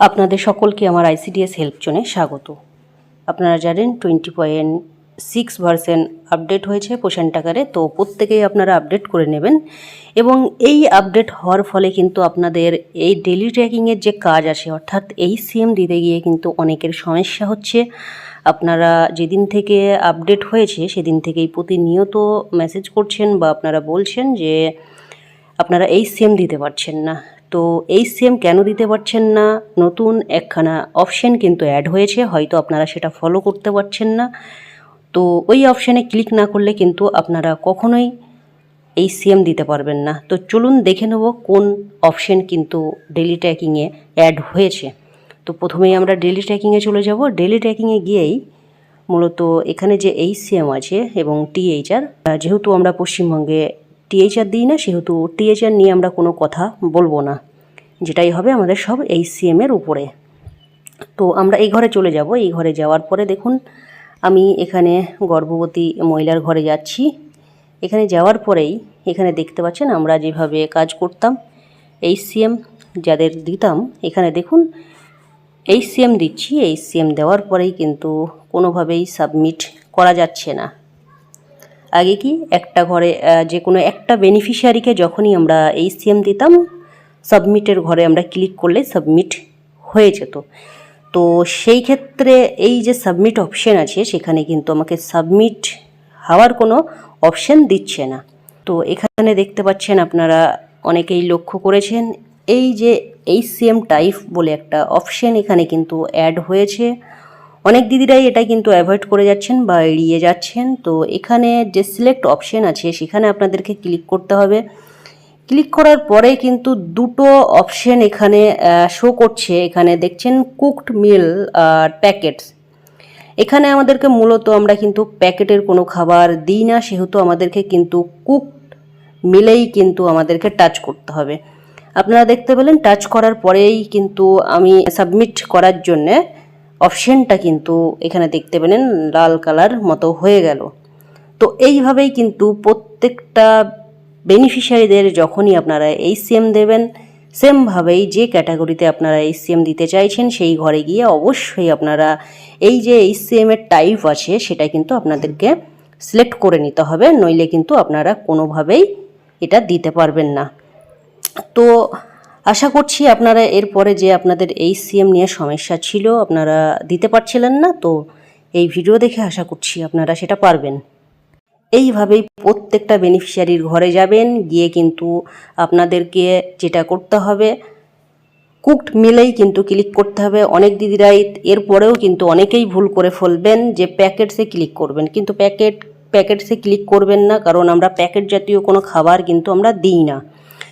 আপনাদের সকলকে আমার আইসিডিএস হেল্প জোনে স্বাগত। আপনারা জানেন twenty point six version update হয়েছে পোষণ টাকারে, তো প্রত্যেকেই আপনারা আপডেট করে নেবেন এবং এই আপডেট হওয়ার ফলে কিন্তু আপনাদের এই ডেলি ট্র্যাকিংয়ের যে কাজ আছে, অর্থাৎ এই সিএম দিতে গিয়ে কিন্তু অনেকের সমস্যা হচ্ছে। আপনারা যেদিন থেকে আপডেট হয়েছে, সেদিন থেকেই প্রতিনিয়ত মেসেজ করছেন বা আপনারা বলছেন যে আপনারা এই সেম দিতে পারছেন না। তো এই সেম কেন দিতে পারছেন না? নতুন একখানা অপশান কিন্তু অ্যাড হয়েছে, হয়তো আপনারা সেটা ফলো করতে পারছেন না। তো ওই অপশানে ক্লিক না করলে কিন্তু আপনারা কখনোই এই সিএম দিতে পারবেন না। তো চলুন দেখে নেব কোন অপশান কিন্তু ডেলি ট্র্যাকিংয়ে অ্যাড হয়েছে। তো প্রথমেই আমরা ডেলি ট্র্যাকিংয়ে চলে যাব। ডেলি ট্র্যাকিংয়ে গিয়েই মূলত এখানে যে এই সিএম আছে এবং টিএইচআর যেহেতু আমরা পশ্চিমবঙ্গে টিএইচআর দিই না, সেহেতু টিএইচআর নিয়ে আমরা কোনো কথা বলব না। যেটাই হবে আমাদের সব এই সিএমের উপরে। তো আমরা এই ঘরে চলে যাব। এই ঘরে যাওয়ার পরে দেখুন, আমি এখানে গর্ভবতী মহিলার ঘরে যাচ্ছি। এখানে যাওয়ার পরেই এখানে দেখতে পাচ্ছেন আমরা যেভাবে কাজ করতাম এই সিএম যাদের দিতাম, এখানে দেখুন এই সিএম দিচ্ছি এই সিএম দেওয়ার পরেই কিন্তু কোনোভাবেই সাবমিট করা যাচ্ছে না। আগে কি একটা ঘরে যে কোনো একটা বেনিফিশিয়ারিকে যখনই আমরা এই সিএম দিতাম সাবমিটের ঘরে আমরা ক্লিক করলে সাবমিট হয়ে যেত। তো সেই ক্ষেত্রে এই যে সাবমিট অপশন আছে, সেখানে কিন্তু আমাকে সাবমিট হওয়ার কোনো অপশন দিচ্ছে না। তো এখানে দেখতে পাচ্ছেন আপনারা অনেকেই লক্ষ্য করেছেন, এই যে এই সিএম টাইপ বলে একটা অপশন এখানে কিন্তু অ্যাড হয়েছে। অনেক দিদিরাই এটা কিন্তু অ্যাভয়েড করে যাচ্ছেন বা এড়িয়ে যাচ্ছেন। তো এখানে যে সিলেক্ট অপশন আছে, সেখানে আপনাদেরকে ক্লিক করতে হবে। ক্লিক করার পরে কিন্তু দুটো অপশন এখানে শো করছে। এখানে দেখছেন কুকড মিল প্যাকেটস এখানে আমাদেরকে মূলত আমরা কিন্তু প্যাকেটের কোনো খাবার দিই না, সেহেতু আমাদেরকে কিন্তু কুকড মিলেই কিন্তু আমাদেরকে টাচ করতে হবে। আপনারা দেখতে পেলেন টাচ করার পরেই কিন্তু আমি সাবমিট করার জন্যে অপশনটা কিন্তু এখানে দেখতে পেলেন লাল কালার মতো হয়ে গেল। তো এইভাবেই কিন্তু প্রত্যেকটা বেনিফিশিয়ারিদের যখনই আপনারা এই সিএম দেবেন, সেমভাবেই যে ক্যাটাগরিতে আপনারা এই সিএম দিতে চাইছেন, সেই ঘরে গিয়ে অবশ্যই আপনারা এই যে এই সিএম এর টাইপ আছে, সেটা কিন্তু আপনাদেরকে সিলেক্ট করে নিতে হবে, নইলে কিন্তু আপনারা কোনোভাবেই এটা দিতে পারবেন না। তো আশা করছি আপনারা এরপরে যে আপনাদের এই সিএম নিয়ে সমস্যা ছিল আপনারা দিতে পারছিলেন না, তো এই ভিডিও দেখে আশা করছি আপনারা সেটা পারবেন। এইভাবেই প্রত্যেকটা বেনিফিশিয়ারির ঘরে যাবেন, গিয়ে কিন্তু আপনাদেরকে যেটা করতে হবে কুকড মিলেই কিন্তু ক্লিক করতে হবে। অনেক দিদিরাই এরপরেও কিন্তু অনেকেই ভুল করে ফেলবেন যে প্যাকেটসে ক্লিক করবেন। কিন্তু প্যাকেট প্যাকেটসে ক্লিক করবেন না, কারণ আমরা প্যাকেট জাতীয় কোনো খাবার কিন্তু আমরা দিই না।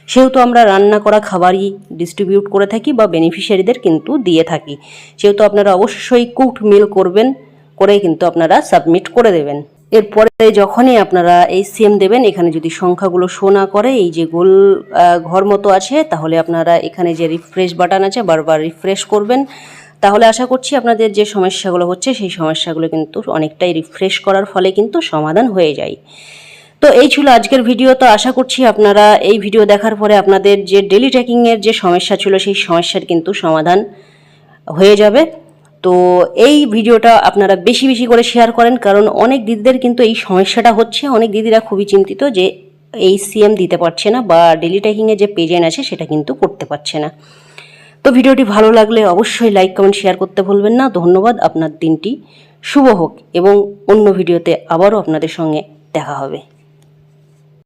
সেহেতু আমরা রান্না করা খাবারই ডিস্ট্রিবিউট করে থাকি বা বেনিফিশিয়ারিদের কিন্তু দিয়ে থাকি। সেহেতু আপনারা অবশ্যই কুকড মিল করবেন করে কিন্তু আপনারা সাবমিট করে দেবেন। এরপরে যখনই আপনারা এই সিএম দেবেন, এখানে যদি সংখ্যাগুলো শো না করে, এই যে গোল ঘর মতো আছে, তাহলে আপনারা এখানে যে রিফ্রেশ বাটন আছে, বারবার রিফ্রেশ করবেন। তাহলে আশা করছি আপনাদের যে সমস্যাগুলো হচ্ছে, সেই সমস্যাগুলো কিন্তু অনেকটাই রিফ্রেশ করার ফলে কিন্তু সমাধান হয়ে যায়। তো এই ছিল আজকের ভিডিও তো আশা করছি আপনারা এই ভিডিও দেখার পরে আপনাদের যে ডেলি ট্র্যাকিংয়ের যে সমস্যা ছিল, সেই সমস্যার কিন্তু সমাধান হয়ে যাবে। তো এই ভিডিওটা আপনারা বেশি বেশি করে শেয়ার করেন, কারণ অনেক দিদিদের কিন্তু এই সমস্যাটা হচ্ছে। অনেক দিদিরা খুবই চিন্তিত যে এই সিএম দিতে পারছে না বা ডেলি ট্র্যাকিংয়ে যে পেজেন আছে, সেটা কিন্তু করতে পারছে না। তো ভিডিওটি ভালো লাগলে অবশ্যই লাইক কমেন্ট শেয়ার করতে ভুলবেন না। ধন্যবাদ, আপনার দিনটি শুভ হোক এবং অন্য ভিডিওতে আবারও আপনাদের সঙ্গে দেখা হবে।